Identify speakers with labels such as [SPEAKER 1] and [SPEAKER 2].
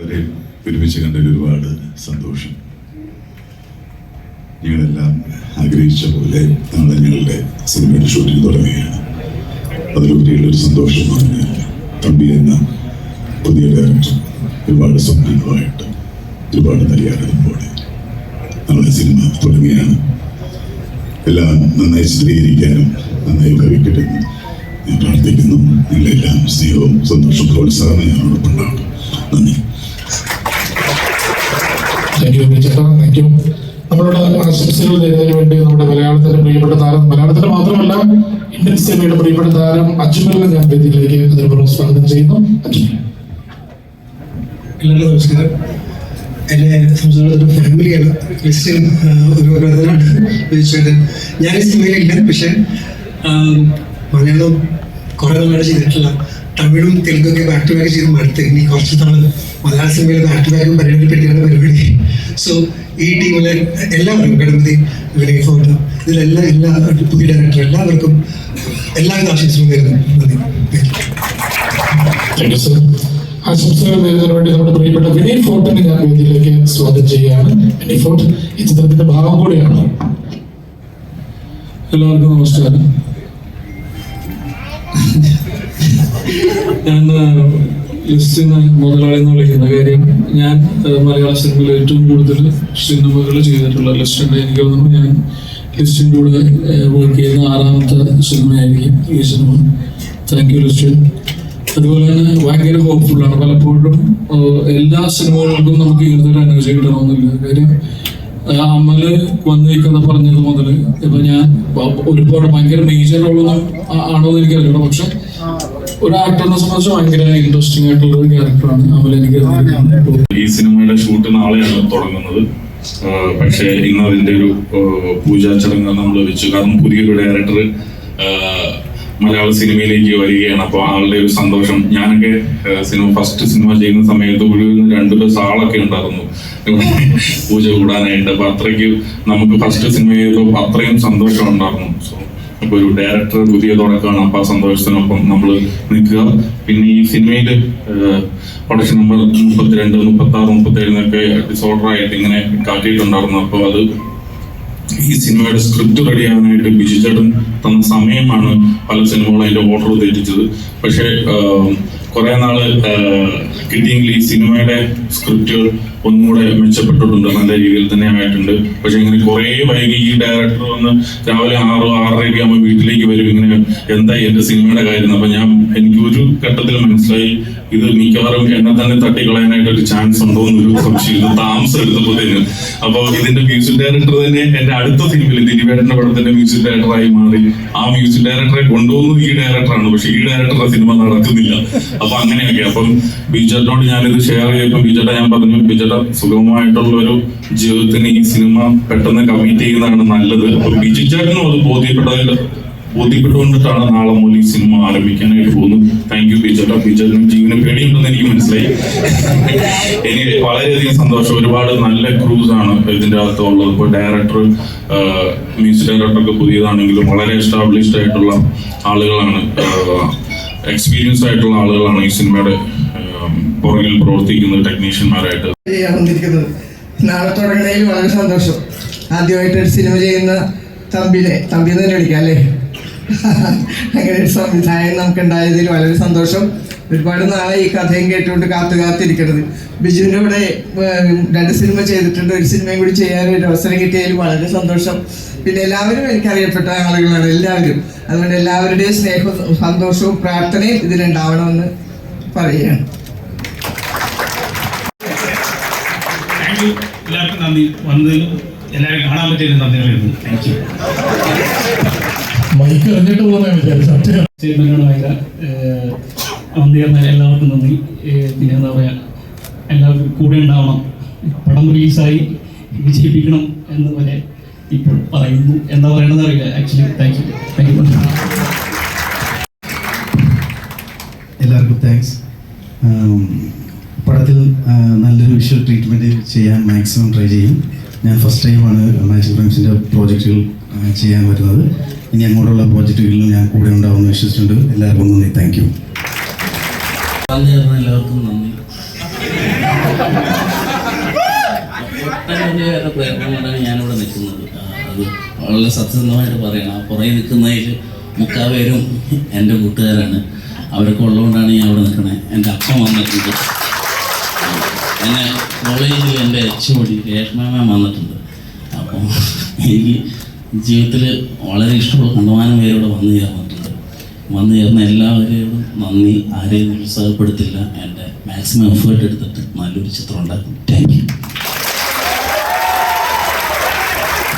[SPEAKER 1] അവരെ ഒരുമിച്ച് കണ്ടതിൽ ഒരുപാട് സന്തോഷം. ഞങ്ങളെല്ലാം ആഗ്രഹിച്ച പോലെ നാളെ ഞങ്ങളുടെ സിനിമയുടെ ഷൂട്ടിംഗ് തുടങ്ങുകയാണ്. അതിലുപരിയുള്ളൊരു സന്തോഷം എന്ന് പറഞ്ഞാൽ തമ്പി എന്ന പുതിയ ഡയറക്ടർ ഒരുപാട് സ്വപ്നങ്ങളുമായിട്ട് ഒരുപാട് നിലയാടുമ്പോടെ നമ്മുടെ സിനിമ തുടങ്ങുകയാണ്. എല്ലാം നന്നായി ചിത്രീകരിക്കാനും നന്നായി എന്ന് ഞാൻ പ്രാർത്ഥിക്കുന്നു. നിങ്ങളെല്ലാം സ്നേഹവും സന്തോഷവും പ്രോത്സാഹനം ഞാനോടൊപ്പം ഉണ്ടാവും നന്ദി.
[SPEAKER 2] താങ്ക് യു ചേട്ടാ താങ്ക് യു നമ്മളുടെ ആശംസകൾ വേണ്ടി നമ്മുടെ മലയാളത്തിന്റെ പ്രിയപ്പെട്ട താരം മലയാളത്തിന്റെ മാത്രമല്ല ഇന്ത്യൻ സിനിമയുടെ പ്രിയപ്പെട്ട താരം അജ്മലിനെ ഞാൻ വേദിയിലേക്ക് അതിനുപുറം സ്വാഗതം ചെയ്യുന്നു.
[SPEAKER 3] എല്ലാവർക്കും നമസ്കാരം. എന്റെ സംസ്ഥാനത്തൊരു ഫാമിലിയാണ്. ക്രിസ്ത്യൻ ഒരു ബ്രദറാണ് ഞാൻ ഈ സിനിമയിലില്ല പക്ഷെ മലയാളം കുറേ നാളായിട്ട് ചെയ്തിട്ടില്ല. തമിഴും തെലുങ്കൊക്കെ ബാക്ക് ടു ബാക്ക് ചെയ്ത് മടുത്ത്. ഇനി കുറച്ച് നാൾ മലയാള സിനിമയിൽ ബാക്ക് ടു ബാക്കും പരിപാടിപ്പെടുത്തിയാണ് പരിപാടി. സോ ഈ ടീമിലെ എല്ലാവർക്കും ഗണപതി വിനയ് ഫോട്ടോ ഇതിലെല്ലാം എല്ലാ പുതിയ ഡയറക്ടർ എല്ലാവർക്കും എല്ലാവിധ ആശംസകളും നേരുന്നു.
[SPEAKER 4] എല്ലാവർക്കും നമസ്കാരം. ഞാൻ ലിസ്റ്റിന് മുതലാളി എന്ന് വിളിക്കുന്ന കാര്യം ഞാൻ മലയാള സിനിമയിൽ ഏറ്റവും കൂടുതൽ സിനിമകൾ ചെയ്തിട്ടുള്ള ലിസ്റ്റുണ്ട് എനിക്ക് തോന്നുന്നു ഞാൻ ലിസ്റ്റിന്റെ കൂടെ വർക്ക് ചെയ്യുന്ന ആറാമത്തെ സിനിമയായിരിക്കും ഈ സിനിമ. താങ്ക് യു ലിസ്റ്റിൻ അതുപോലെ തന്നെ ഭയങ്കര ഹോപ്പ്ഫുള്ളാണ് പലപ്പോഴും എല്ലാ സിനിമകൾക്കും നമുക്ക് ഒരു എനർജി കിട്ടണമെന്നില്ല. കാര്യം അമ്മൽ വന്നിരിക്കുന്ന പറഞ്ഞത് മുതൽ ഇപ്പൊ ഞാൻ ഒരുപാട് ഭയങ്കര മേജർ റോളൊന്നും ആണോ എന്ന് എനിക്കറിയില്ല. പക്ഷെ ഒരു ആക്ടറിനെ സംബന്ധിച്ച് ഭയങ്കര ഇൻട്രസ്റ്റിംഗ് ആയിട്ടുള്ള ഒരു ക്യാരക്ടറാണ് അമൽ എനിക്ക്
[SPEAKER 5] ഈ സിനിമയുടെ ഷൂട്ട് നാളെയാണ് തുടങ്ങുന്നത്. പക്ഷേ ഇന്ന് അതിന്റെ ഒരു പൂജാ ചടങ്ങ് നമ്മൾ വെച്ചു. കാരണം പുതിയൊരു ഡയറക്ടർ മലയാള സിനിമയിലേക്ക് വരികയാണ്. അപ്പോൾ ആളുടെ ഒരു സന്തോഷം. ഞാനൊക്കെ സിനിമ ഫസ്റ്റ് സിനിമ ചെയ്യുന്ന സമയത്ത് ഒരു രണ്ടു ദിവസം ആളൊക്കെ ഉണ്ടായിരുന്നു. പൂജ കൂടാനായിട്ട്. അപ്പൊ അത്രയ്ക്ക് നമുക്ക് ഫസ്റ്റ് സിനിമ ചെയ്തപ്പോൾ അത്രയും സന്തോഷം ഉണ്ടായിരുന്നു. സോ അപ്പൊ ഒരു ഡയറക്ടർ പുതിയ തുടക്കമാണ് അപ്പൊ ആ സന്തോഷത്തിനൊപ്പം നമ്മൾ നിൽക്കുക. പിന്നെ ഈ സിനിമയിൽ പ്രൊഡക്ഷൻ നമ്പർ മുപ്പത്തിരണ്ട് മുപ്പത്തി ആറ് മുപ്പത്തി ഏഴിനൊക്കെ ഡിസോർഡർ ആയിട്ട് ഇങ്ങനെ കാട്ടിയിട്ടുണ്ടായിരുന്നു. അപ്പോൾ അത് ഈ സിനിമയുടെ സ്ക്രിപ്റ്റ് റെഡിയാകാനായിട്ട് ബിജു ചേട്ടൻ തന്ന സമയമാണ് പല സിനിമകളും അതിന്റെ ഓർഡർ തെറ്റിച്ചത് പക്ഷേ കുറെ നാൾ കിട്ടിയെങ്കിൽ ഈ സിനിമയുടെ സ്ക്രിപ്റ്റുകൾ ഒന്നുകൂടെ മെച്ചപ്പെട്ടിട്ടുണ്ട് നല്ല രീതിയിൽ തന്നെ ആയിട്ടുണ്ട്. പക്ഷെ ഇങ്ങനെ കുറെ വൈകി ഈ ഡയറക്ടർ വന്ന് രാവിലെ ആറോ ആറരയൊക്കെ ആകുമ്പോൾ വീട്ടിലേക്ക് വരും ഇങ്ങനെ എന്തായി എന്റെ സിനിമയുടെ കാര്യം? അപ്പൊ ഞാൻ എനിക്ക് ഒരു ഘട്ടത്തിൽ മനസ്സിലായി. ഇത് മിക്കവാറും എന്നെ തന്നെ തട്ടിക്കളയാനായിട്ട് ഒരു ചാൻസ് ഉണ്ടോ എന്നൊരു സംശയം ഇത് താമസം എടുത്തപ്പോഴത്തേന്. അപ്പൊ ഇതിന്റെ മ്യൂസിക് ഡയറക്ടർ തന്നെ എന്റെ അടുത്ത സിനിമയിൽ ദിലീപേട്ടന്റെ പടത്തിന്റെ മ്യൂസിക് ഡയറക്ടറായി മാറി. ആ മ്യൂസിക് ഡയറക്ടറെ കൊണ്ടുപോകുന്നത് ഈ ഡയറക്ടറാണ് പക്ഷെ ഈ ഡയറക്ടറുടെ സിനിമ നടക്കുന്നില്ല. അപ്പൊ അങ്ങനെയൊക്കെ. അപ്പം ബിജേട്ടനോട് ഞാനിത് ഷെയർ ചെയ്തപ്പോൾ ബിജേട്ട ഞാൻ പറഞ്ഞു ബിജേട്ട സുഗമമായിട്ടുള്ള ഒരു ജീവിതത്തിന് ഈ സിനിമ പെട്ടെന്ന് കമ്മിറ്റ് ചെയ്യുന്നതാണ് നല്ലത്. ബിജു ചേട്ടനും അത് ബോധ്യപ്പെട്ടതിൽ ബോധ്യപ്പെട്ടുകൊണ്ടിട്ടാണ് നാളെ മുതൽ ഈ സിനിമ ആരംഭിക്കാനായിട്ട് പോകുന്നത്. താങ്ക് യു ബിജേട്ട ബിജേട്ടനും ജീവന് പേടിയുണ്ടെന്ന് എനിക്ക് മനസ്സിലായി. എനിക്ക് വളരെയധികം സന്തോഷം. ഒരുപാട് നല്ല ക്രൂസ് ആണ് ഇതിന്റെ അകത്ത് ഉള്ളത് ഇപ്പോൾ ഡയറക്ടർ മ്യൂസിക് ഡയറക്ടറൊക്കെ പുതിയതാണെങ്കിലും വളരെ എസ്റ്റാബ്ലിഷ്ഡ് ആയിട്ടുള്ള ആളുകളാണ്. എക്സ്പീരിയൻസ് ആയിട്ടുള്ള ആളുകളാണ് ഈ സിനിമയുടെ പുറകിൽ പ്രവർത്തിക്കുന്ന ടെക്നീഷ്യന്മാരായിട്ട്
[SPEAKER 6] നാളെ തുടങ്ങുന്നതിൽ വളരെ സന്തോഷം. ആദ്യമായിട്ട് ഒരു സിനിമ ചെയ്യുന്ന തമ്പിനെ തമ്പി തന്നെ വിളിക്കാം അല്ലേ? അങ്ങനെ ഒരു സംവിധായകൻ നമുക്ക് ഉണ്ടായതിൽ വളരെ സന്തോഷം. ഒരുപാട് നാളെ ഈ കഥയും കേട്ടുകൊണ്ട് കാത്തു കാത്തിരിക്കുന്നത്. ബിജുവിന്റെ ഇവിടെ രണ്ട് സിനിമ ചെയ്തിട്ടുണ്ട്. ഒരു സിനിമയും കൂടി ചെയ്യാൻ ഒരു അവസരം കിട്ടിയതിൽ വളരെ സന്തോഷം. പിന്നെ എല്ലാവരും എനിക്കറിയപ്പെട്ട ആളുകളാണ് എല്ലാവരും. അതുകൊണ്ട് എല്ലാവരുടെയും സ്നേഹവും സന്തോഷവും പ്രാർത്ഥനയും ഇതിലുണ്ടാവണമെന്ന് പറയുകയാണ്.
[SPEAKER 7] എല്ലാവർക്കും നന്ദി. വന്നതിലും എല്ലാവരും കാണാൻ പറ്റിയതിലും നന്ദി താങ്ക് യു ഭയങ്കര എല്ലാവർക്കും നന്ദി. പിന്നെ എന്താ പറയുക എല്ലാവർക്കും കൂടെ ഉണ്ടാവണം. പടം റിലീസായി വിജയിപ്പിക്കണം എന്നതുപോലെ ഇപ്പോൾ പറയുന്നു. എന്താ പറയണമെന്ന് അറിയില്ല. Actually thank you thank you
[SPEAKER 8] എല്ലാവർക്കും താങ്ക്സ് പടത്തിൽ നല്ലൊരു വിഷ്വൽ ട്രീറ്റ്മെന്റ് ചെയ്യാൻ മാക്സിമം ട്രൈ ചെയ്യും. ഞാൻ ഫസ്റ്റ് ടൈമാണ് മാജിക് ഫ്രണ്ട്സിന്റെ പ്രോജക്റ്റുകൾ ചെയ്യാൻ പറ്റുന്നത്. ഇനി അങ്ങോട്ടുള്ള പ്രോജക്റ്റുകളിലും ഞാൻ കൂടെ ഉണ്ടാവുമെന്ന് വിശ്വസിച്ചിട്ടുണ്ട്. എല്ലാവർക്കും നന്ദി. താങ്ക് യു
[SPEAKER 9] എല്ലാവർക്കും നന്ദി. ഞാനിവിടെ നിൽക്കുന്നത്. അത് വളരെ സത്യസന്ധമായിട്ട് പറയണം. പുറകെ നിൽക്കുന്നതിൽ മുക്കാ പേരും എന്റെ കൂട്ടുകാരാണ്. അവരൊക്കെ ഉള്ളതുകൊണ്ടാണ് ഞാൻ അവിടെ നിൽക്കുന്നത് എന്റെ അപ്പം വന്നിട്ടുണ്ട്. എന്നെ കോളേജിൽ എന്റെ എച്ച് ഒടി രേഷ്മാമ വന്നിട്ടുണ്ട്. അപ്പോൾ എനിക്ക് ജീവിതത്തിൽ വളരെ ഇഷ്ടമുള്ള കണ്ടമാനം പേരോട് വന്നു ചേരാൻ പറ്റില്ല വന്നു ചേർന്ന എല്ലാവരെയോടും നന്ദി. ആരെയും ഉത്സാഹപ്പെടുത്തില്ല. എന്റെ മാക്സിമം എഫേർട്ട് എടുത്തിട്ട് നല്ലൊരു ചിത്രം ഉണ്ടാക്കും താങ്ക് യു